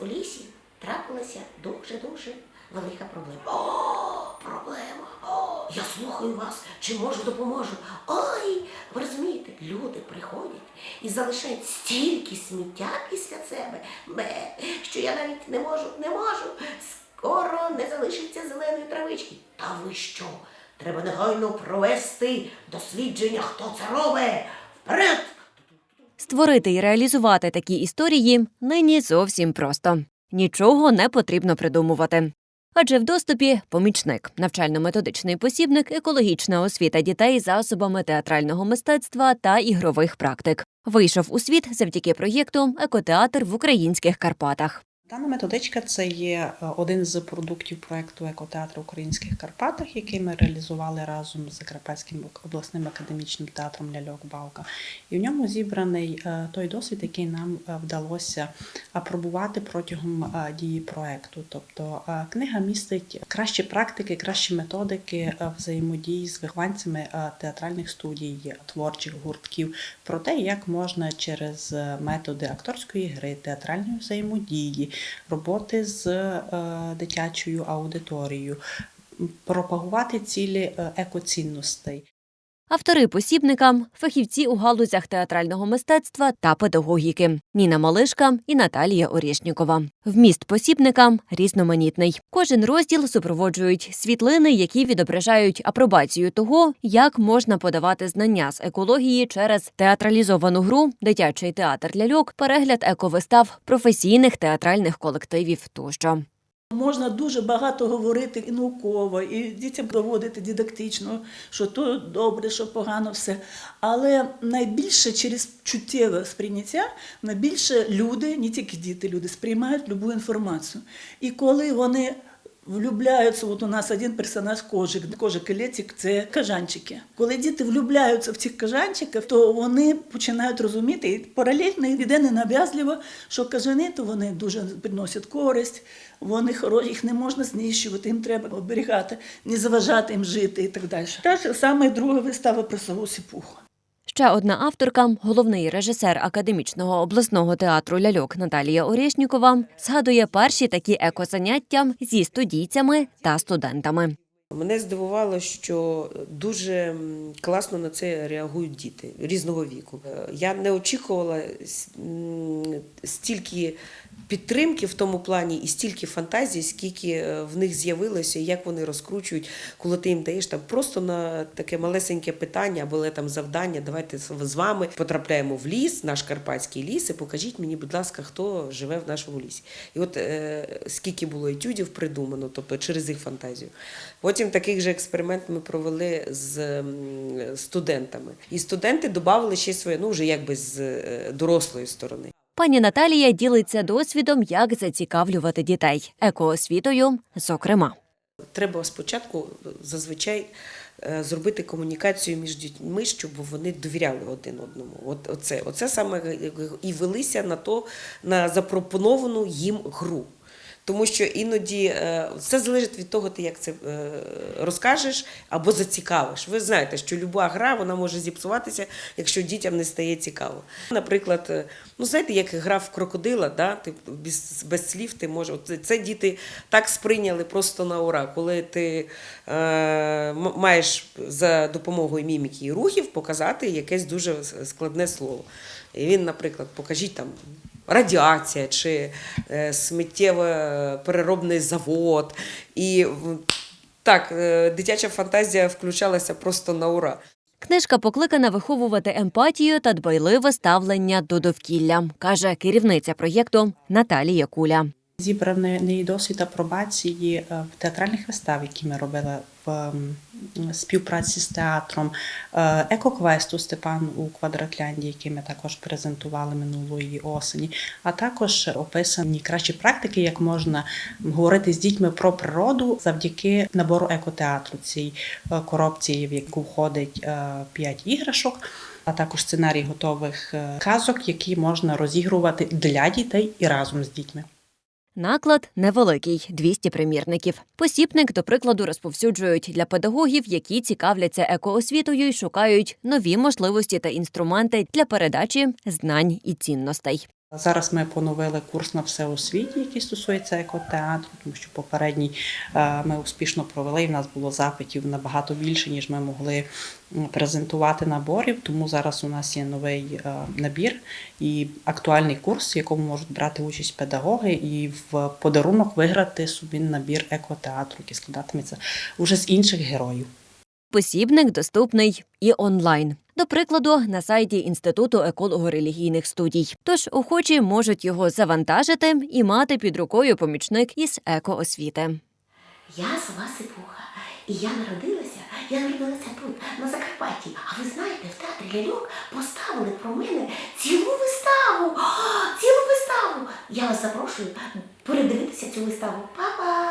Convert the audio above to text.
у лісі трапилася дуже-дуже велика проблема. О, проблема! О, я слухаю вас, чи можу допоможу. Ой, ви розумієте, люди приходять і залишають стільки сміття після себе, що я навіть не можу, не можу. Скоро не залишиться зеленої травички. Та ви що? Треба негайно провести дослідження, хто це робить. Вперед! Створити і реалізувати такі історії нині зовсім просто. Нічого не потрібно придумувати. Адже в доступі помічник, навчально-методичний посібник, екологічна освіта дітей засобами театрального мистецтва та ігрових практик. Вийшов у світ завдяки проєкту Екотеатр в українських Карпатах. Дана методичка це є е, один з продуктів проекту Екотеатр українських Карпатах, який ми реалізували разом з Закарпатським обласним академічним театром Ляльок Бавка. І в ньому зібраний е, той досвід, який нам е, вдалося апробувати протягом дії проекту. Тобто книга містить кращі практики, кращі методики взаємодії з вихованцями театральних студій, творчих гуртків про те, як можна через методи акторської гри, театральної взаємодії, роботи з е, дитячою аудиторією, пропагувати цілі е, екоцінностей. Автори посібника фахівці у галузях театрального мистецтва та педагогіки Ніна Малишка і Наталія Орєшнікова. Вміст посібника різноманітний. Кожен розділ супроводжують світлини, які відображають апробацію того, як можна подавати знання з екології через театралізовану гру, дитячий театр ляльок, перегляд ековистав професійних театральних колективів тощо. Можна дуже багато говорити і науково, і дітям доводити дидактично, що то добре, що погано все. Але найбільше через чуттєве сприйняття, найбільше люди, не тільки діти, люди сприймають любу інформацію. І коли вони влюбляються, от у нас один персонаж кожик, кожик і летик це кажанчики. Коли діти влюбляються в цих кажанчиків, то вони починають розуміти, і паралельно йде ненав'язливо, що кажани то вони дуже приносять користь, вони хороші, їх не можна знищувати, їм треба оберігати, не заважати їм жити і так далі. Та ж саме друга вистава про сову сіпуху. Ще одна авторка, головний режисер академічного обласного театру ляльок Наталія Орєшнікова, згадує перші такі екозаняття зі студійцями та студентами. Мене здивувало, що дуже класно на це реагують діти різного віку. Е, Я не очікувала стільки підтримки в тому плані і стільки фантазій, скільки е, в них з'явилося, як вони розкручують, коли ти їм даєш там просто на таке малесеньке питання або там завдання. Давайте з вами потрапляємо в ліс, наш карпатський ліс, і покажіть мені, будь ласка, хто живе в нашому лісі. І от е, скільки було етюдів придумано, тобто через їх фантазію. Потім такий же експеримент ми провели з студентами. І студенти додали ще своє, ну вже якби з е, дорослої сторони. Пані Наталія ділиться досвідом, як зацікавлювати дітей екоосвітою, зокрема. Треба спочатку зазвичай е, зробити комунікацію між дітьми, щоб вони довіряли один одному. От оце, оце саме е, і велися на то на запропоновану їм гру. Тому що іноді е, все залежить від того, ти як це е, розкажеш або зацікавиш. Ви знаєте, що люба гра вона може зіпсуватися, якщо дітям не стає цікаво. Наприклад, е, ну знаєте, як гра в крокодила, да? ти без, без слів ти можеш. Це, це діти так сприйняли просто на ура, коли ти е, маєш за допомогою міміки і рухів показати якесь дуже складне слово. І він, наприклад, покажіть там радіація чи е, сміттєво-переробний завод. І так, е, дитяча фантазія включалася просто на ура. Книжка покликана виховувати емпатію та дбайливе ставлення до довкілля, каже керівниця проєкту Наталія Куля. Зібраний досвід апробації е, в театральних вистав, які ми робили в співпраці з театром, е, екоквесту Степан у квадратлянді, який ми також презентували минулої осені, а також описані кращі практики, як можна говорити з дітьми про природу завдяки набору екотеатру цій е, коробці, в яку входить е, п'ять іграшок. А також сценарій готових е, казок, які можна розігрувати для дітей і разом з дітьми. Наклад невеликий 200 примірників. Посібник, до прикладу, розповсюджують для педагогів, які цікавляться екоосвітою і шукають нові можливості та інструменти для передачі знань і цінностей. Зараз ми поновили курс на всеосвіті, який стосується екотеатру, тому що попередній е, ми успішно провели, і в нас було запитів набагато більше, ніж ми могли презентувати наборів. Тому зараз у нас є новий е, набір і актуальний курс, в якому можуть брати участь педагоги, і в подарунок виграти собі набір екотеатру, який складатиметься уже з інших героїв. Посібник доступний і онлайн. До прикладу, на сайті Інституту еколого-релігійних студій. Тож охочі можуть його завантажити і мати під рукою помічник із екоосвіти. Я сова Сипуха. І я народилася, я народилася тут, на Закарпатті. А ви знаєте, в театрі ляльок поставили про мене цілу виставу. О, цілу виставу. Я вас запрошую передивитися цю виставу. Па-па!